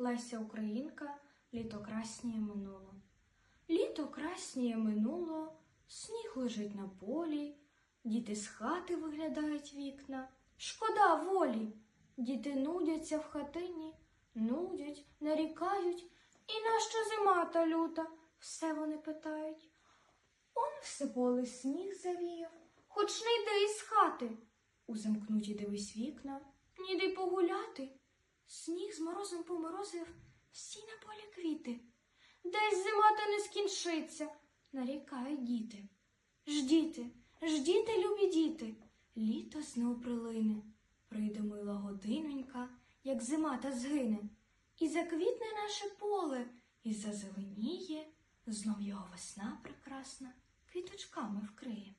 Леся Українка, літо красніє минуло. Літо красніє минуло, сніг лежить на полі, діти з хати виглядають вікна. Шкода волі. Діти нудяться в хатині, нудять, нарікають. І нащо зима та люта? Все вони питають. Он все поле сніг завіяв, хоч не йди із хати. У замкнуті дивись вікна, ніде погуляти. Сніг з морозом поморозив всі на полі квіти. Десь зима та не скінчиться, нарікають діти. Ждіте, ждіте, любі діти, літо знов прилине. Прийде мила годинонька, як зима та згине, і заквітне наше поле, і зазеленіє, знов його весна прекрасна квіточками вкриє.